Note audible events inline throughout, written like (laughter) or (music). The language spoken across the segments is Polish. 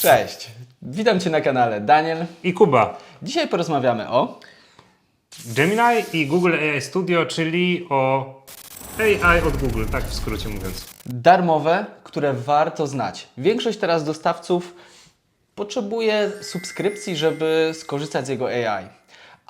Cześć, witam Cię na kanale Daniel. I Kuba. Dzisiaj porozmawiamy o... Gemini i Google AI Studio, czyli o AI od Google, tak w skrócie mówiąc. Darmowe, które warto znać. Większość teraz dostawców potrzebuje subskrypcji, żeby skorzystać z jego AI.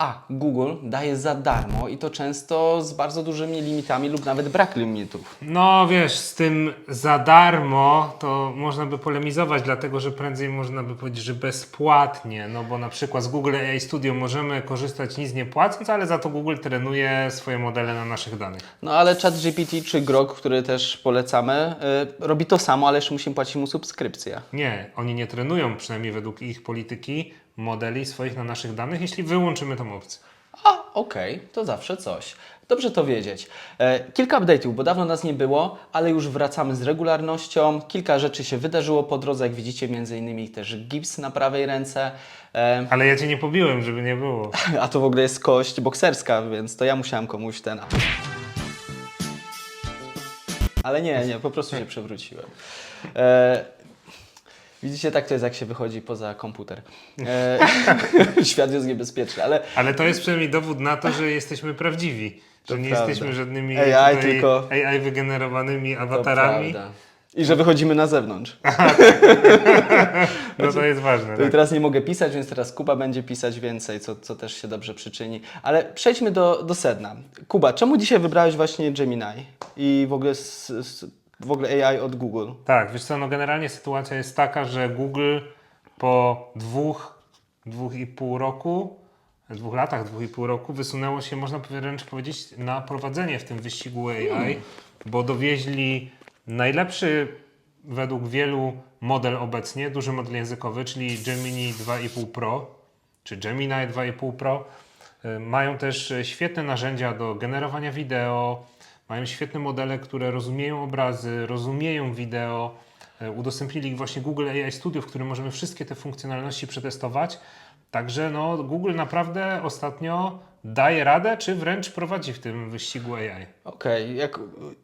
A Google daje za darmo i to często z bardzo dużymi limitami lub nawet brak limitów. No wiesz, z tym za darmo to można by polemizować, dlatego że prędzej można by powiedzieć, że bezpłatnie, no bo na przykład z Google AI Studio możemy korzystać nic nie płacąc, ale za to Google trenuje swoje modele na naszych danych. No ale ChatGPT czy Grok, który też polecamy, y, robi to samo, ale jeszcze musimy płacić mu subskrypcję. Nie, oni nie trenują, przynajmniej według ich polityki, modeli swoich na naszych danych, jeśli wyłączymy tą opcję. A, okej, to zawsze coś. Dobrze to wiedzieć. E, kilka update'ów, bo dawno nas nie było, ale już wracamy z regularnością. Kilka rzeczy się wydarzyło po drodze, jak widzicie, między innymi też gips na prawej ręce. E, Ale ja cię nie pobiłem, żeby nie było. (laughs) a to w ogóle jest kość bokserska, więc to ja musiałem komuś ten... Ale nie, nie, po prostu się przewróciłem. E, widzicie, tak to jest, jak się wychodzi poza komputer. E, (laughs) świat jest niebezpieczny, ale Ale to jest przynajmniej dowód na to, że jesteśmy prawdziwi. To Że nie prawda. jesteśmy żadnymi AI tutaj tylko- AI wygenerowanymi awatarami. I że wychodzimy na zewnątrz. (laughs) No to jest ważne. To i Tak? teraz nie mogę pisać, więc teraz Kuba będzie pisać więcej, co, co też się dobrze przyczyni. Ale przejdźmy do, do sedna. Kuba, czemu dzisiaj wybrałeś właśnie Gemini i w ogóle, s, s, w ogóle AI od Google? tak, wiesz co, no generalnie sytuacja jest taka, że Google po dwóch, dwóch i pół roku, dwóch latach, dwóch i pół roku wysunęło się, można wręcz powiedzieć, na prowadzenie w tym wyścigu AI, bo dowieźli najlepszy według wielu model obecnie, duży model językowy, czyli Gemini 2,5 Pro, czy Gemini 2,5 Pro. Y, Mają też y, świetne narzędzia do generowania wideo, mają świetne modele, które rozumieją obrazy, rozumieją wideo. Y, Udostępnili właśnie Google AI Studio, w którym możemy wszystkie te funkcjonalności przetestować. Także no, Google naprawdę ostatnio daje radę, czy wręcz prowadzi w tym wyścigu AI. Okej, jak,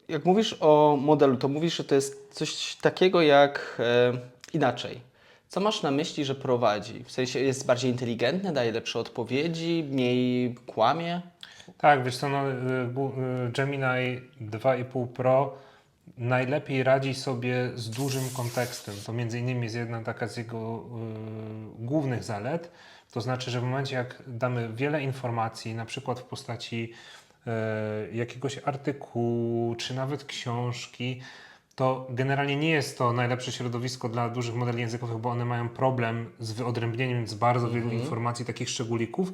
jak mówisz o modelu, to mówisz, że to jest coś takiego jak e, inaczej. Co masz na myśli, że prowadzi? W sensie jest bardziej inteligentny, daje lepsze odpowiedzi, mniej kłamie? Tak, wiesz co, no, y, y, Gemini 2,5 Pro najlepiej radzi sobie z dużym kontekstem. To między innymi jest jedna taka z jego y, głównych zalet. To znaczy, że w momencie jak damy wiele informacji, na przykład w postaci y, jakiegoś artykułu, czy nawet książki, to generalnie nie jest to najlepsze środowisko dla dużych modeli językowych, bo one mają problem z wyodrębnieniem z bardzo wielu informacji, takich szczególików.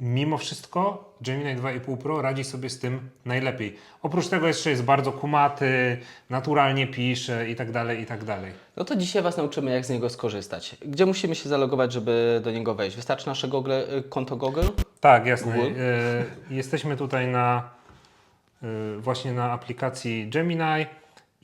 Mimo wszystko Gemini 2,5 Pro radzi sobie z tym najlepiej. Oprócz tego jeszcze jest bardzo kumaty, naturalnie pisze i tak dalej, i tak dalej. No to dzisiaj Was nauczymy, jak z niego skorzystać. Gdzie musimy się zalogować, żeby do niego wejść? Wystarczy nasze Google, y, konto Google? Tak, jasne. Google? E, jesteśmy tutaj na e, właśnie na aplikacji Gemini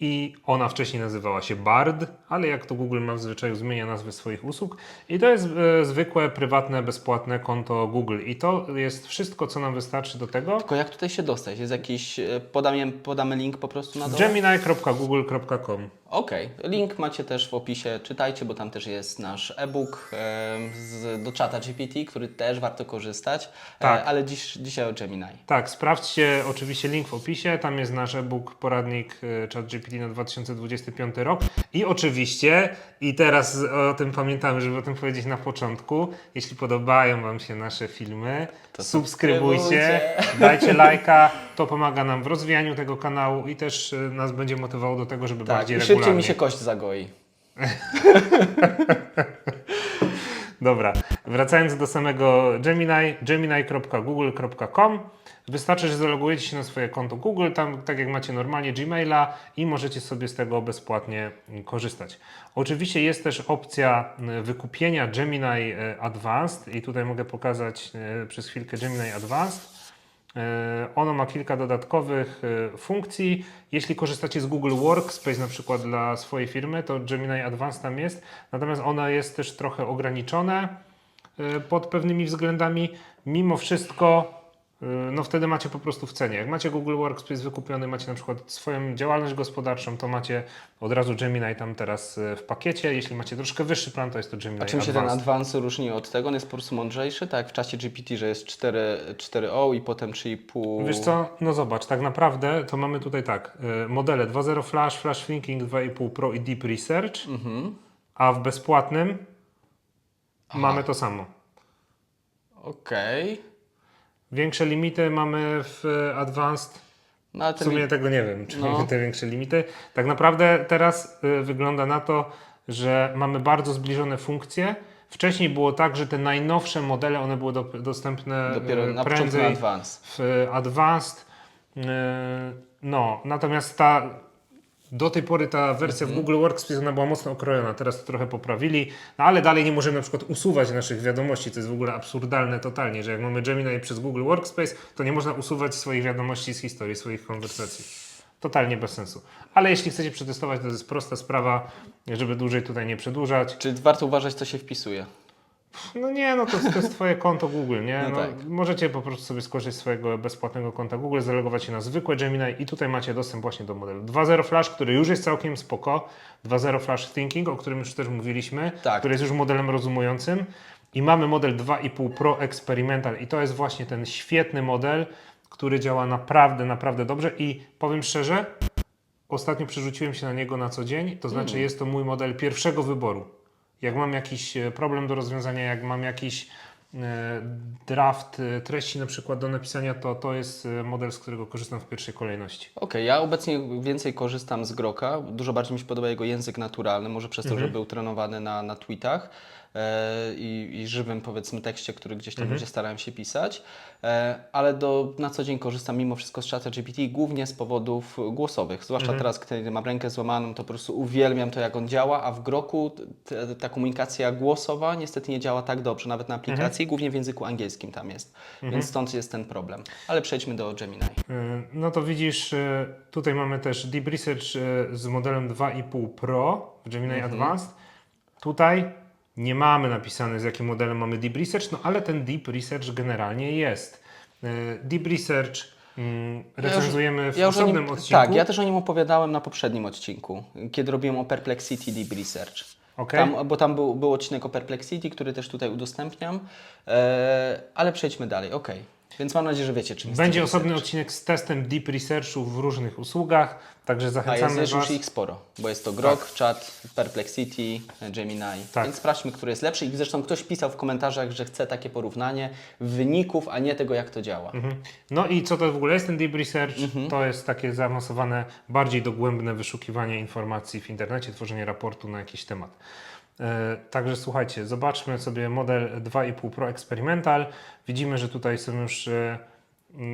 i ona wcześniej nazywała się Bard, ale jak to Google ma w zwyczaju zmienia nazwy swoich usług i to jest e, zwykłe, prywatne, bezpłatne konto Google i to jest wszystko, co nam wystarczy do tego. Tylko jak tutaj się dostać? Jest jakiś, y, podamy, podamy link po prostu na dole? gemini.google.com Okej, link macie też w opisie, czytajcie, bo tam też jest nasz e-book em, z, do czata GPT, który też warto korzystać, Tak. e, ale dziś, dzisiaj o Gemini. Tak, sprawdźcie oczywiście link w opisie. Tam jest nasz e-book, poradnik e, ChatGPT na 2025 rok. I oczywiście, i teraz o tym pamiętamy, żeby o tym powiedzieć na początku, jeśli podobają Wam się nasze filmy, To subskrybujcie, dajcie (laughs) lajka. To pomaga nam w rozwijaniu tego kanału i też e, nas będzie motywowało do tego, żeby Tak, bardziej i szybciej regularnie. mi się kość zagoi. (laughs) Dobra, wracając do samego Gemini, gemini.google.com. Wystarczy, że zalogujecie się na swoje konto Google, tam tak jak macie normalnie Gmaila i możecie sobie z tego bezpłatnie korzystać. Oczywiście jest też opcja mm, wykupienia Gemini e, Advanced i tutaj mogę pokazać e, przez chwilkę Gemini Advanced. E, Ono ma kilka dodatkowych e, funkcji. Jeśli korzystacie z Google Workspace na przykład dla swojej firmy, to Gemini Advanced tam jest. Natomiast ono jest też trochę ograniczone e, pod pewnymi względami. Mimo wszystko no wtedy macie po prostu w cenie. Jak macie Google Workspace wykupiony, macie na przykład swoją działalność gospodarczą, to macie od razu Gemini tam teraz y, w pakiecie. Jeśli macie troszkę wyższy plan, to jest to Gemini A czym się ten Advanced. Advance różni od tego? On jest po prostu mądrzejszy, tak jak w czasie GPT, że jest 4, 4O i potem 3,5. Wiesz co, no zobacz, tak naprawdę to mamy tutaj tak, y, modele 2.0 Flash, Flash Thinking 2.5 Pro i Deep Research, Mhm. a w bezpłatnym mamy to samo. Okej. Większe limity mamy w y, Advanced, No w sumie tego nie wiem, czy No. mamy te większe limity. Tak naprawdę teraz y, wygląda na to, że mamy bardzo zbliżone funkcje. Wcześniej było tak, że te najnowsze modele, one były do, dostępne dopiero y, na początku prędzej na Advance. w Advanced. No, natomiast ta do tej pory ta wersja Mhm. w Google Workspace ona była mocno okrojona, teraz to trochę poprawili, no ale dalej nie możemy na przykład usuwać naszych wiadomości, to jest w ogóle absurdalne totalnie, że jak mamy Gemini przez Google Workspace, to nie można usuwać swoich wiadomości z historii, swoich konwersacji. Totalnie bez sensu. Ale jeśli chcecie przetestować, to jest prosta sprawa, żeby dłużej tutaj nie przedłużać. Czy warto uważać, co się wpisuje? No nie, no to, to jest twoje konto Google, nie? No No, tak. Możecie po prostu sobie skorzystać z swojego bezpłatnego konta Google, zalogować się na zwykłe Gemini i tutaj macie dostęp właśnie do modelu 2.0 Flash, który już jest całkiem spoko, 2.0 Flash Thinking, o którym już też mówiliśmy, Tak. który jest już modelem rozumującym i mamy model 2.5 Pro Experimental i to jest właśnie ten świetny model, który działa naprawdę, naprawdę dobrze i powiem szczerze, ostatnio przerzuciłem się na niego na co dzień, to znaczy jest to mój model pierwszego wyboru. Jak mam jakiś e, problem do rozwiązania, jak mam jakiś e, draft e, treści na przykład do napisania, to to jest model, z którego korzystam w pierwszej kolejności. Okej, ja obecnie więcej korzystam z Groka. Dużo bardziej mi się podoba jego język naturalny, może przez to, Mhm. że był trenowany na, na tweetach i, i żywym powiedzmy tekście, który gdzieś tam Mhm. ludzie starają się pisać. E, ale do, na co dzień korzystam mimo wszystko z czata GPT, głównie z powodów głosowych. Zwłaszcza Mhm. teraz, kiedy mam rękę złamaną, to po prostu uwielbiam to, jak on działa, a w Groku ta komunikacja głosowa niestety nie działa tak dobrze, nawet na Mhm. aplikacji, głównie w języku angielskim tam jest. Więc stąd jest ten problem. Ale przejdźmy do Gemini. E, No to widzisz, e, tutaj mamy też Deep Research e, z modelem 2.5 Pro w Gemini Advanced. Tutaj nie mamy napisane z jakim modelem mamy Deep Research, no ale ten Deep Research generalnie jest. E, Deep Research mm, recenzujemy w Ja już osobnym nim, odcinku. Tak, ja też o nim opowiadałem na poprzednim odcinku, kiedy robiłem o Perplexity Deep Research. Okej. Tam, bo tam był, był odcinek o Perplexity, który też tutaj udostępniam, e, ale przejdźmy dalej, okej. Więc mam nadzieję, że wiecie, czym jest Będzie Deep osobny Research. odcinek z testem Deep Researchu w różnych usługach, także A zachęcamy jest Was. już ich sporo, bo jest to Grok, Chat, Perplexity, Gemini. Tak. Więc sprawdźmy, który jest lepszy. I zresztą ktoś pisał w komentarzach, że chce takie porównanie wyników, a nie tego, jak to działa. Mhm. No i co to w ogóle jest ten Deep Research? Mhm. To jest takie zaawansowane, bardziej dogłębne wyszukiwanie informacji w internecie, tworzenie raportu na jakiś temat. E, także słuchajcie, zobaczmy sobie model 2.5 Pro Experimental. Widzimy, że tutaj są już e,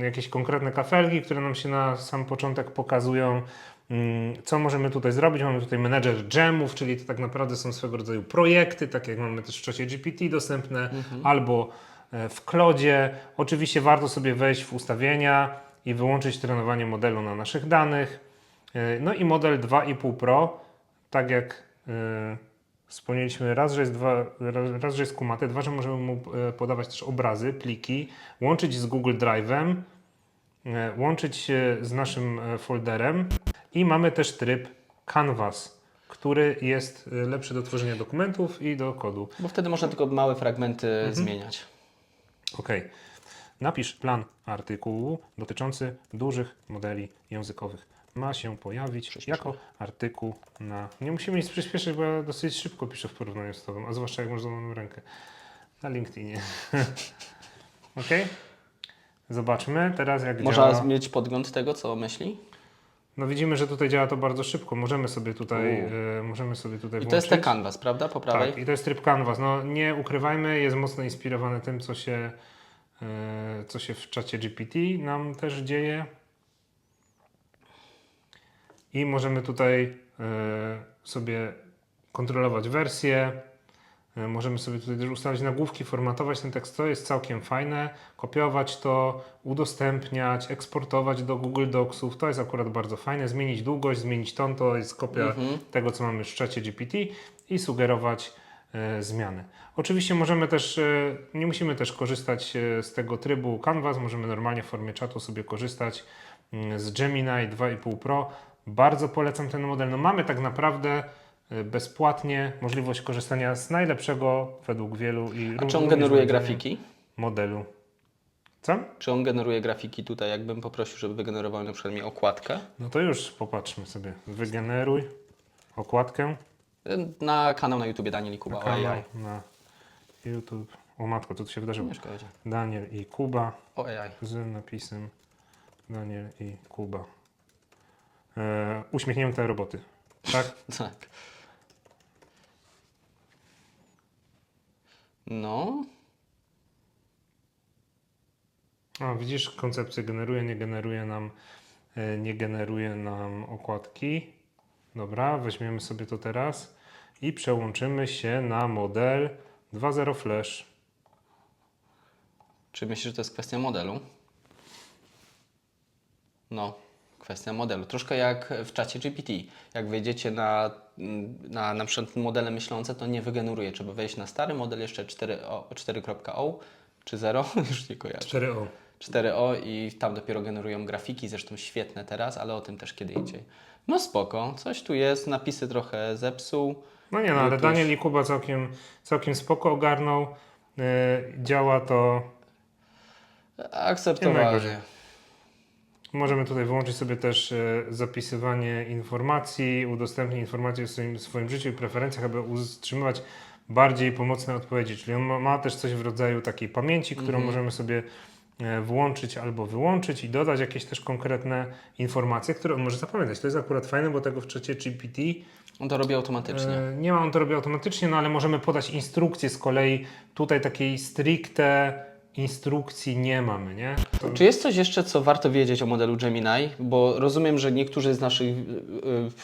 jakieś konkretne kafelki, które nam się na sam początek pokazują. Mm, Co możemy tutaj zrobić? Mamy tutaj menedżer gemów, czyli to tak naprawdę są swego rodzaju projekty, tak jak mamy też w czasie GPT dostępne, albo e, w Clodzie. Oczywiście warto sobie wejść w ustawienia i wyłączyć trenowanie modelu na naszych danych. No i model 2.5 Pro, tak jak wspomnieliśmy, raz, że jest, dwa, raz, że jest kumaty, dwa, że możemy mu e, podawać też obrazy, pliki, łączyć z Google Drive'em, e, łączyć się z naszym e, folderem i mamy też tryb Canvas, który jest lepszy do tworzenia dokumentów i do kodu. Bo wtedy można tylko małe fragmenty Mhm. zmieniać. Ok. Napisz plan artykułu dotyczący dużych modeli językowych. Ma się pojawić jako artykuł na. Nie musimy nic przyspieszyć, bo ja dosyć szybko piszę w porównaniu z Tobą, a zwłaszcza jak masz złamaną rękę. Na LinkedInie. (laughs) ok? Zobaczmy teraz, jak Można działa. mieć podgląd tego, co myśli. No widzimy, że tutaj działa to bardzo szybko. Możemy sobie tutaj, e, możemy sobie tutaj I to jest włączyć. ten canvas, prawda? Po prawej? Tak, i to jest tryb Canvas. No nie ukrywajmy, jest mocno inspirowany tym, co się, e, co się w czacie GPT nam też dzieje. I możemy tutaj e, sobie kontrolować wersję. E, Możemy sobie tutaj też ustawić nagłówki, formatować ten tekst, to jest całkiem fajne. Kopiować to, udostępniać, eksportować do Google Docsów, to jest akurat bardzo fajne. Zmienić długość, zmienić ton, to jest kopia Mhm. tego, co mamy w czacie GPT i sugerować e, zmiany. Oczywiście możemy też, e, nie musimy też korzystać e, z tego trybu Canvas, możemy normalnie w formie czatu sobie korzystać mm, z Gemini 2,5 Pro. Bardzo polecam ten model. No mamy tak naprawdę e, bezpłatnie możliwość korzystania z najlepszego według wielu i A czy on generuje grafiki? modelu. Co? Czy on generuje grafiki tutaj, jakbym poprosił, żeby wygenerował na przykład mi okładkę? No to już popatrzmy sobie. Wygeneruj okładkę. Na kanał na YouTubie Daniel i Kuba o kanał AI. na YouTube. O matko, co tu się wydarzyło? Nie szkodzi. Daniel i Kuba O AI. z napisem Daniel i Kuba. E, uśmiechnięte roboty. Tak? (laughs) Tak. No, A, widzisz, koncepcję generuje, nie generuje nam, e, nie generuje nam okładki. Dobra, weźmiemy sobie to teraz i przełączymy się na model 2.0 Flash. czy myślisz, że to jest kwestia modelu? No, kwestia modelu. Troszkę jak w czacie GPT. Jak wejdziecie na, na, na przykład modele myślące, to nie wygeneruje. Trzeba wejść na stary model, jeszcze 4.0 4.0 czy 0, (laughs) już nie kojarzę. 4O. 4O i tam dopiero generują grafiki, zresztą świetne teraz, ale o tym też kiedy indziej. No spoko, coś tu jest, napisy trochę zepsuł. No nie no, ale Bluetooth. Daniel i Kuba całkiem, całkiem spoko ogarnął. E, działa to. Nie Akceptowalnie. Możemy tutaj wyłączyć sobie też e, zapisywanie informacji, udostępnić informacje o swoim, swoim życiu i preferencjach, aby utrzymywać bardziej pomocne odpowiedzi. Czyli on ma, ma też coś w rodzaju takiej pamięci, którą Mhm. możemy sobie e, włączyć albo wyłączyć i dodać jakieś też konkretne informacje, które on może zapamiętać. To jest akurat fajne, bo tego w czacie GPT On to robi automatycznie. E, Nie ma, on to robi automatycznie, no ale możemy podać instrukcję z kolei. Tutaj takiej stricte instrukcji nie mamy, nie? To, Czy jest coś jeszcze, co warto wiedzieć o modelu Gemini? Bo rozumiem, że niektórzy z naszych y,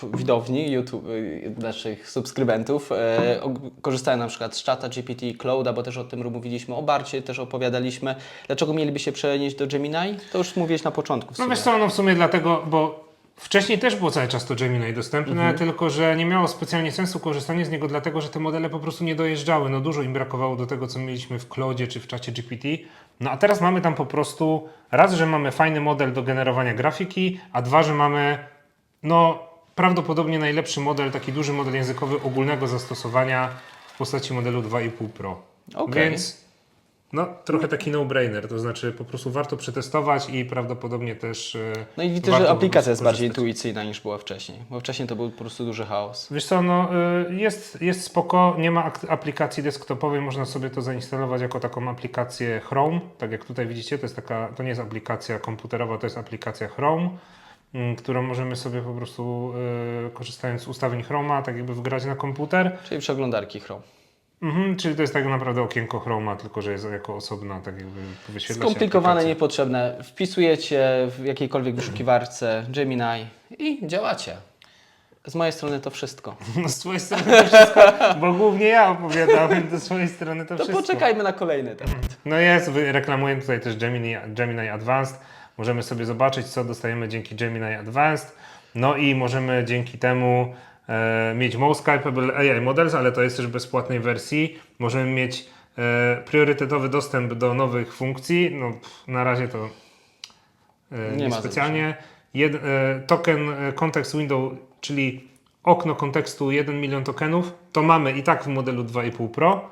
y, widowni, YouTube, y, naszych subskrybentów e, korzystają na przykład z czata GPT, Clouda, bo też o tym mówiliśmy, o Barcie też opowiadaliśmy. Dlaczego mieliby się przenieść do Gemini? To już mówiłeś na początku. No wiesz co, no w sumie dlatego, bo wcześniej też było cały czas to Gemini dostępne, tylko że nie miało specjalnie sensu korzystanie z niego, dlatego że te modele po prostu nie dojeżdżały. No dużo im brakowało do tego, co mieliśmy w Cloudzie czy w czacie GPT. No a teraz mamy tam po prostu raz, że mamy fajny model do generowania grafiki, a dwa, że mamy no prawdopodobnie najlepszy model, taki duży model językowy ogólnego zastosowania w postaci modelu 2,5 Pro. Okej. Więc no trochę taki no-brainer, to znaczy po prostu warto przetestować i prawdopodobnie też e, No i widzę, że aplikacja jest bardziej intuicyjna niż była wcześniej, bo wcześniej to był po prostu duży chaos. Wiesz co, no y, jest, jest spoko, nie ma aplikacji desktopowej, można sobie to zainstalować jako taką aplikację Chrome, tak jak tutaj widzicie, to jest taka, to nie jest aplikacja komputerowa, to jest aplikacja Chrome, mm, którą możemy sobie po prostu y, korzystając z ustawień Chroma, tak jakby wgrać na komputer. Czyli przeglądarki Chrome. Mhm, czyli to jest tak naprawdę okienko Chroma, tylko że jest jako osobna, tak jakby wyświetla się Skomplikowane, aplikacja. niepotrzebne. Wpisujecie w jakiejkolwiek wyszukiwarce Gemini i działacie. Z mojej strony to wszystko. (laughs) No z twojej strony to wszystko, bo głównie ja opowiadałem, z swojej strony to To wszystko. poczekajmy na kolejny temat. No jest, wy- reklamuję tutaj też Gemini, Gemini Advanced. Możemy sobie zobaczyć, co dostajemy dzięki Gemini Advanced. No i możemy dzięki temu mieć Most Capable AI Models, ale to jest też w bezpłatnej wersji. Możemy mieć e, priorytetowy dostęp do nowych funkcji. No, pff, na razie to e, Nie specjalnie. Jed, e, token e, Context Window, czyli okno kontekstu 1 milion tokenów, to mamy i tak w modelu 2,5 Pro.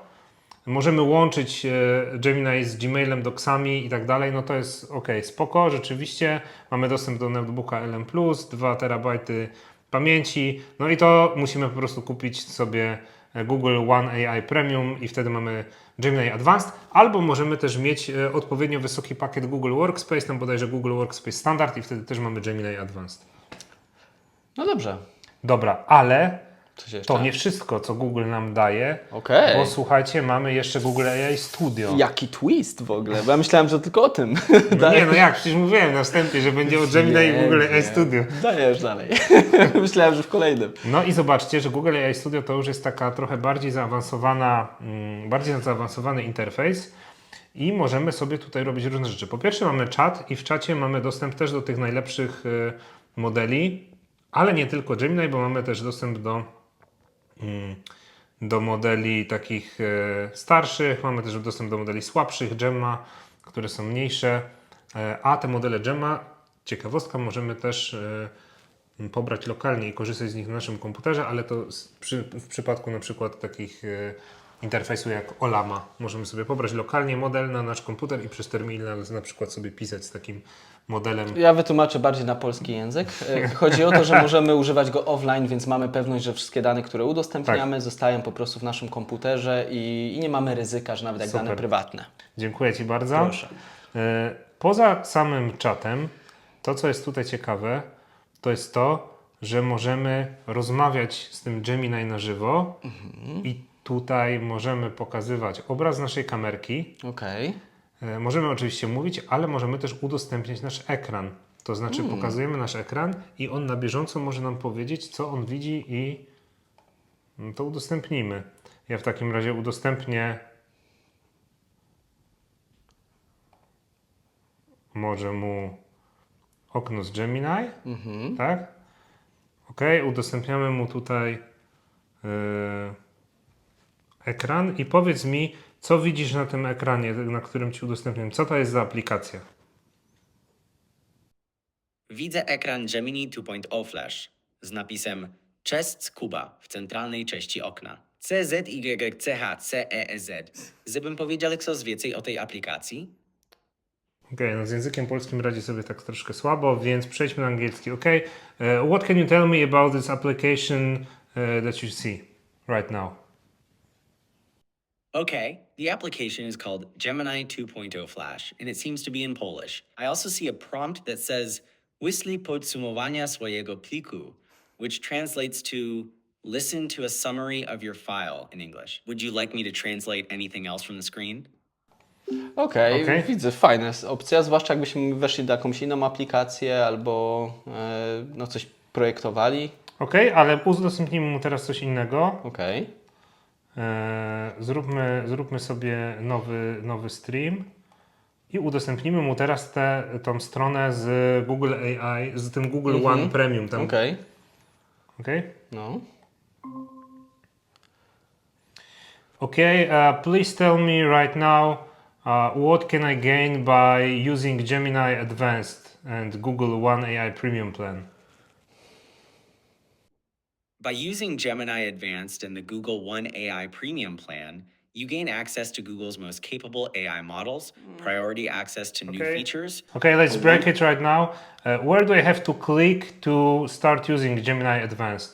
Możemy łączyć e, Gemini z Gmailem, Docsami i tak dalej, no to jest ok, spoko, rzeczywiście. Mamy dostęp do netbooka LM+, 2 terabajty pamięci, no i to musimy po prostu kupić sobie e, Google One AI Premium i wtedy mamy Gemini Advanced, albo możemy też mieć e, odpowiednio wysoki pakiet Google Workspace, tam bodajże Google Workspace Standard i wtedy też mamy Gemini Advanced. No dobrze. Dobra, ale? To nie wszystko, co Google nam daje, Okej. bo słuchajcie, mamy jeszcze Google AI Studio. Jaki twist w ogóle, bo ja myślałem, że tylko o tym. No (laughs) nie, no jak, przecież mówiłem na wstępie, że będzie o Gemini i Google AI Studio. Dajesz dalej. (laughs) myślałem, że w kolejnym. No i zobaczcie, że Google AI Studio to już jest taka trochę bardziej zaawansowana, mm, bardziej zaawansowany interfejs i możemy sobie tutaj robić różne rzeczy. Po pierwsze mamy czat i w czacie mamy dostęp też do tych najlepszych y, modeli, ale nie tylko Gemini, bo mamy też dostęp do do modeli takich e, starszych, mamy też dostęp do modeli słabszych Gemma, które są mniejsze, e, a te modele Gemma, ciekawostka, możemy też e, pobrać lokalnie i korzystać z nich na naszym komputerze, ale to w przypadku na przykład takich interfejsu jak Olama. Możemy sobie pobrać lokalnie model na nasz komputer i przez terminal na przykład sobie pisać z takim modelem. Ja wytłumaczę bardziej na polski język. E, Chodzi o to, że możemy używać go offline, więc mamy pewność, że wszystkie dane, które udostępniamy, zostają po prostu w naszym komputerze i, i nie mamy ryzyka, że nawet jak Super. dane prywatne. Dziękuję Ci bardzo. Proszę. E, Poza samym czatem, to co jest tutaj ciekawe, to jest to, że możemy rozmawiać z tym Gemini na żywo i tutaj możemy pokazywać obraz naszej kamerki. Okej. E, Możemy oczywiście mówić, ale możemy też udostępniać nasz ekran. To znaczy pokazujemy nasz ekran i on na bieżąco może nam powiedzieć, co on widzi i no to udostępnijmy. Ja w takim razie udostępnię może mu okno z Gemini, tak? Ok, udostępniamy mu tutaj yy, ekran i powiedz mi, co widzisz na tym ekranie, na którym Ci udostępniam. Co to jest za aplikacja? Widzę ekran Gemini 2.0 Flash z napisem Cześć Kuba w centralnej części okna. CZYCHCEEZ. Żebym powiedział coś więcej o tej aplikacji? Ok, no z językiem polskim radzi sobie tak troszkę słabo, więc przejdźmy na angielski. Ok, uh, what can you tell me about this application uh, that you see right now? Okay, the application is called Gemini 2.0 Flash, and it seems to be in Polish. I also see a prompt that says Wyślij podsumowania swojego pliku, which translates to listen to a summary of your file in English. Would you like me to translate anything else from the screen? Okej, Okej. widzę, fajna jest opcja, zwłaszcza jakbyśmy weszli do jakąś inną aplikację albo e, no, coś projektowali. Ok, ale udostępnimy mu teraz coś innego. Okej. E, zróbmy, zróbmy sobie nowy, nowy stream i udostępnimy mu teraz tę tą stronę z Google AI, z tym Google One Premium. Tam, Okej. okay? No. Okay, uh, please tell me right now uh, what can I gain by using Gemini Advanced and Google One AI Premium plan? By using Gemini Advanced and the Google One AI Premium plan, you gain access to Google's most capable AI models, priority access to new Okay. features, Okay, let's break it right now. Uh, where do I have to click to start using Gemini Advanced?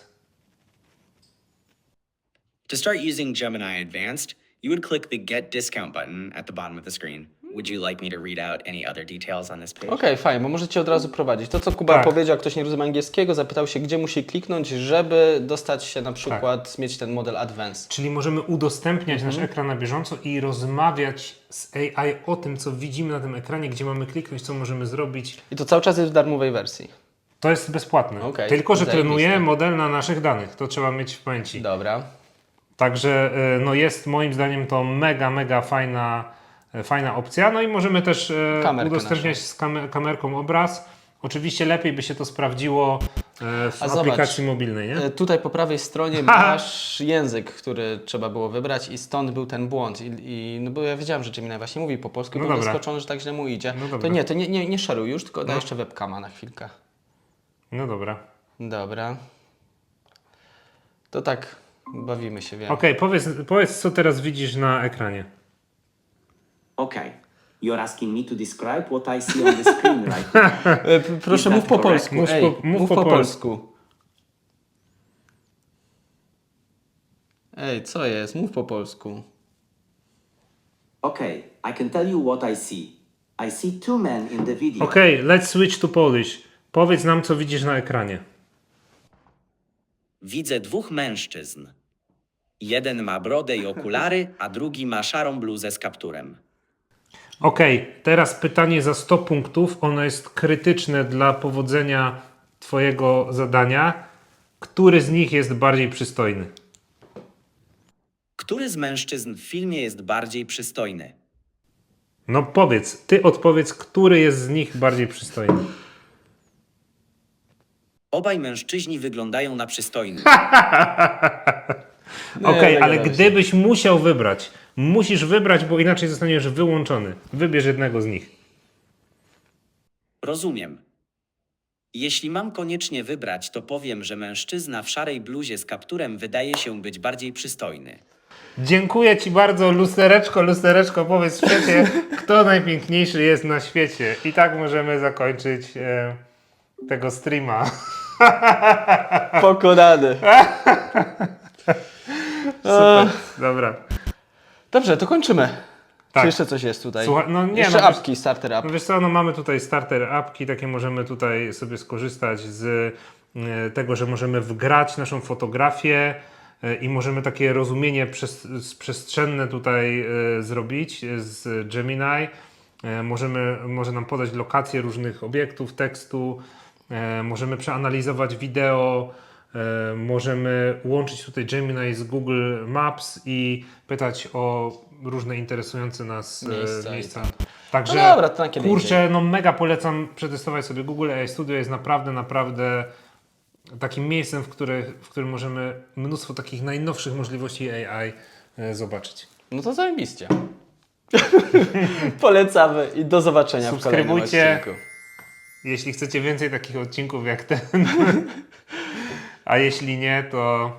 To start using Gemini Advanced, you would click the Get Discount button at the bottom of the screen. Would you like me to read out any other details on this page? Okej, fajnie, bo możecie od razu prowadzić. To, co Kuba Tak. powiedział, ktoś nie rozumie angielskiego, zapytał się, gdzie musi kliknąć, żeby dostać się na przykład, mieć ten model Advanced. Czyli możemy udostępniać nasz ekran na bieżąco i rozmawiać z AI o tym, co widzimy na tym ekranie, gdzie mamy kliknąć, co możemy zrobić. I to cały czas jest w darmowej wersji. To jest bezpłatne. Okej, Tylko, że zajebiste. trenuje model na naszych danych. To trzeba mieć w pamięci. Dobra. Także y, no jest moim zdaniem to mega, mega fajna, fajna opcja. No i możemy też y, Kamerkę udostępniać z kamer kamerką obraz. Oczywiście lepiej by się to sprawdziło y, w A zobacz, aplikacji mobilnej, nie? E, Tutaj po prawej stronie (laughs) masz język, który trzeba było wybrać i stąd był ten błąd. I, i no bo ja wiedziałem, że Gemini właśnie mówi po polsku, No byłem zaskoczony, że tak źle mu idzie. No to nie, to nie, nie, nie szeruj już, tylko daj jeszcze webkama na chwilkę. No dobra. Dobra. To tak, bawimy się, wiem. Okej, powiedz, powiedz, co teraz widzisz na ekranie. Okay. You're asking me to describe what I see on the screen right now. (laughs) E, p- Proszę, Is mów that po correct? polsku. Mów Ej, po- mów mów po po polsku. polsku. Ej, co jest? Mów po polsku. Okay, I can tell you what I see. I see two men in the video. Okej, let's switch to Polish. Powiedz nam, co widzisz na ekranie. Widzę dwóch mężczyzn. Jeden ma brodę i okulary, a drugi ma szarą bluzę z kapturem. Okej, teraz pytanie za 100 punktów. Ono jest krytyczne dla powodzenia Twojego zadania. Który z nich jest bardziej przystojny? Który z mężczyzn w filmie jest bardziej przystojny? No powiedz, ty odpowiedz, który jest z nich bardziej przystojny. Obaj mężczyźni wyglądają na przystojnych. (laughs) Okej, ale zagadałem się. gdybyś musiał wybrać, musisz wybrać, bo inaczej zostaniesz wyłączony. Wybierz jednego z nich. Rozumiem. Jeśli mam koniecznie wybrać, to powiem, że mężczyzna w szarej bluzie z kapturem wydaje się być bardziej przystojny. Dziękuję Ci bardzo, lustereczko, lustereczko, powiedz w świecie, kto najpiękniejszy jest na świecie. I tak możemy zakończyć e, tego streama. Pokonany. (laughs) Super, dobra. Dobrze, to kończymy. Tak. Czy jeszcze coś jest tutaj? Słuchaj, no nie, jeszcze no wiesz- apki, starter app. No wiesz co, no mamy tutaj starter apki, takie możemy tutaj sobie skorzystać z e, tego, że możemy wgrać naszą fotografię e, i możemy takie rozumienie przestrzenne tutaj e, zrobić z Gemini. Możemy, może nam podać lokacje różnych obiektów, tekstu, możemy przeanalizować wideo, możemy łączyć tutaj Gemini z Google Maps i pytać o różne interesujące nas e, Miejsca miejsca. tak. Także No dobra, to na kiedy kurczę, no mega polecam przetestować sobie Google AI Studio. Jest naprawdę, naprawdę takim miejscem, w, które, w którym możemy mnóstwo takich najnowszych możliwości AI e, zobaczyć. No to zajebiście. (laughs) Polecamy i do zobaczenia w kolejnym Subskrybujcie. odcinku. Jeśli chcecie więcej takich odcinków jak ten, (laughs) a jeśli nie, to,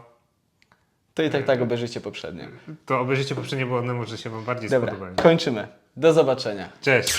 To i tak tak obejrzyjcie poprzednie. to obejrzyjcie poprzednie, bo one może się Wam bardziej Dobra, spodobają. kończymy. Do zobaczenia. Cześć!